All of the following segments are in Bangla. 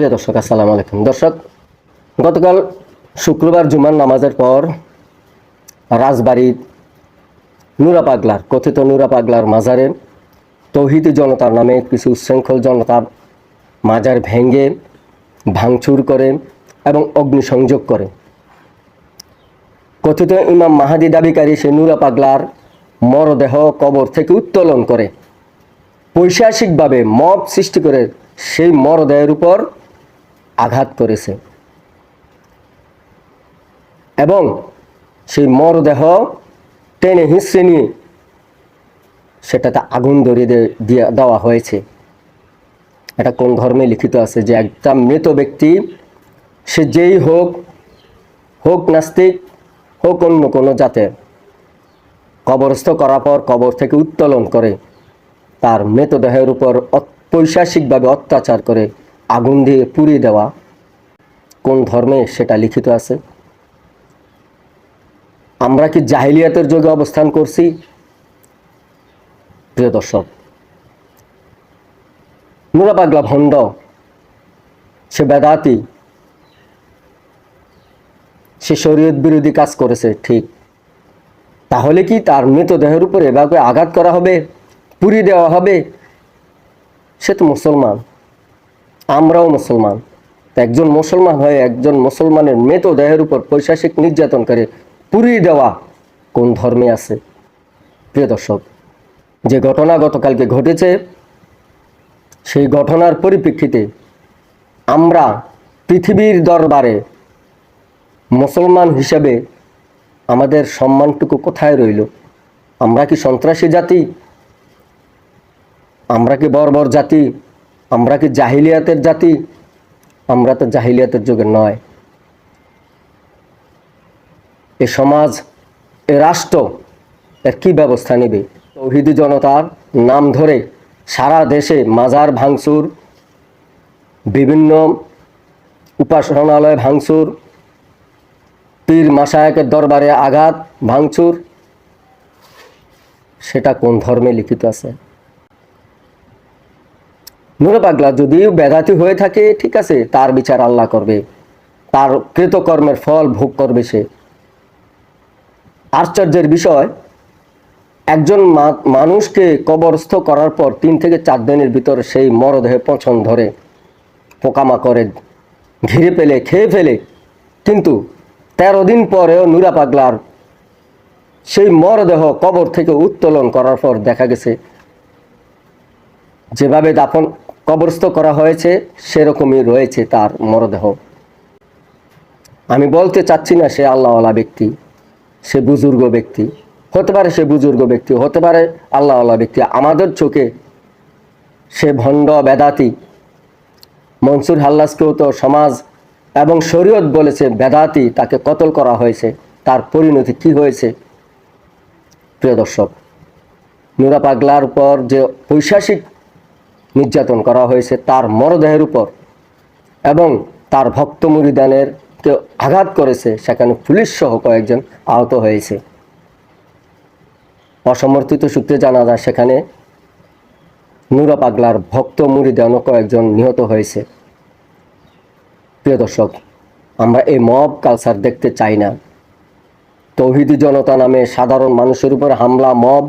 প্রিয় দর্শক, আসসালামু আলাইকুম। দর্শক, গতকাল শুক্রবার জুমার নামাজের পর রাজবাড়ির নুরা পাগলার কথিত নুরা পাগলার মাজারে তৌহিদি জনতার নামে কিছু উচ্ছৃঙ্খল জনতা মাজার ভেঙে, ভাঙচুর করে এবং অগ্নিসংযোগ করে। কথিত ইমাম মাহাদি দাবিকারী সে নুরা পাগলার মরদেহ কবর থেকে উত্তোলন করে। পৈশাসিকভাবে মব সৃষ্টি করে সেই মরদেহের উপর আঘাত করেছে। এবং সেই মরদেহ টেনে হিসড়ে নিয়ে সেটাতে আগুন ধরিয়ে দিয়ে দেওয়া হয়েছে। এটা কোন ধর্মে লিখিত আছে যে একটা মৃত ব্যক্তি সে যেই হোক হোক নাস্তিক, হোক অন্য কোনো জাতের, কবরস্থ করার পর কবর থেকে উত্তোলন করে, তার মৃতদেহের উপর পৈশাসিকভাবে অত্যাচার করে আগুন দিয়ে পুড়িয়ে দেওয়া কোন ধর্মে সেটা লিখিত আছে? আমরা কি জাহিলিয়াতের যুগে অবস্থান করছি? প্রিয় দর্শক নুরা পাগলা ভণ্ড, সে বেদাতি, সে শরীয়ত বিরোধী কাজ করেছে, ঠিক। তাহলে কি তার মৃতদেহের উপর এভাবে আঘাত করা হবে? পুরি দেওয়া হবে? সে তো মুসলমান, আমরাও মুসলমান। একজন মুসলমান হয়ে একজন মুসলমানের মৃতদেহের উপর পৈশাসিক নির্যাতন করে পুড়িয়ে দেওয়া কোন ধর্মে আছে? প্রিয় দর্শক, যে ঘটনা গতকালকে ঘটেছে, সেই ঘটনার পরিপ্রেক্ষিতে আমরা পৃথিবীর দরবারে মুসলমান হিসেবে আমাদের সম্মানটুকু কোথায় রইল? আমরা কি সন্ত্রাসী জাতি? আমরা কি বর্বর জাতি? আমরা কি জাহিলিয়াতের জাতি? আমরা তো জাহিলিয়াতের যুগে নয়। এ সমাজ, এ রাষ্ট্র, এর কি ব্যবস্থা নেবে? তৌহিদি জনতার নাম ধরে সারা দেশে মাজার ভাঙচুর, বিভিন্ন উপাসনালয় ভাঙচুর, পীর মাসায়কের দরবারে আঘাত, ভাঙচুর। সেটা কোন ধর্মে লিখিত আছে? নুরে পাগলা যদি ব্যাঘাতি হয়ে থাকে, ঠিক আছে, তার বিচার আল্লাহ করবে। তার কৃতকর্মের ফল ভোগ করবে সে। আশ্চর্যের বিষয়, একজন মানুষকে কবরস্থ করার পর তিন থেকে চার দিনের ভিতরে সেই মরদেহে পছন্দ ধরে, পোকামাকড়ে ঘিরে ফেলে, খেয়ে ফেলে। কিন্তু তেরো দিন পরেও নুরা পাগলার সেই মরদেহ কবর থেকে উত্তোলন করার পর দেখা গেছে, যেভাবে দাফন কবরস্থ করা হয়েছে, সেরকমই রয়েছে তার মরদেহ। আমি বলতে চাচ্ছি না সে আল্লাহওয়ালা ব্যক্তি, সে বুজুর্গ ব্যক্তি। হতে পারে সে বুজুর্গ ব্যক্তি, হতে পারে আল্লাহওয়ালা ব্যক্তি। আমাদের চোখে সে ভণ্ড বেদাতি। মনসুর হাল্লাসকেও তো সমাজ এবং শরীয়ত বলেছে বেদাতি তাকে কতল করা হয়েছে, তার পরিণতি কি হয়েছে। প্রিয় দর্শক নুরা পাগলার উপর যে পৈশাসিক নির্যাতন করা হয়েছে তার মরদেহের উপর। এবং তার ভক্ত মুরিদানের কে আঘাত করেছে, সেখানে পুলিশ সহ কয়েকজন আহত হয়েছে। অসমর্থিত সূত্রে জানা যায়, সেখানে নুরা পাগলার ভক্ত মুরিদানও কয়েকজন নিহত হয়েছে। প্রিয় দর্শক, আমরা এই মব কালচার দেখতে চাই না। তৌহিদি জনতা নামে সাধারণ মানুষের উপর হামলা, মব,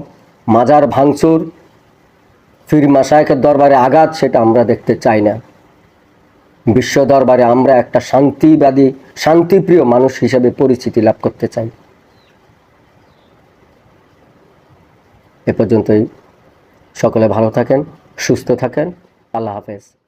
মাজার ভাঙচুর ফির মাসায়কের দরবারে আঘাত সেটা আমরা দেখতে চাই না। বিশ্ব দরবারে আমরা একটা শান্তিবাদী, শান্তিপ্রিয় মানুষ হিসেবে পরিচিতি লাভ করতে চাই। এ পর্যন্তই। সকলে ভালো থাকেন, সুস্থ থাকেন। আল্লাহ হাফেজ।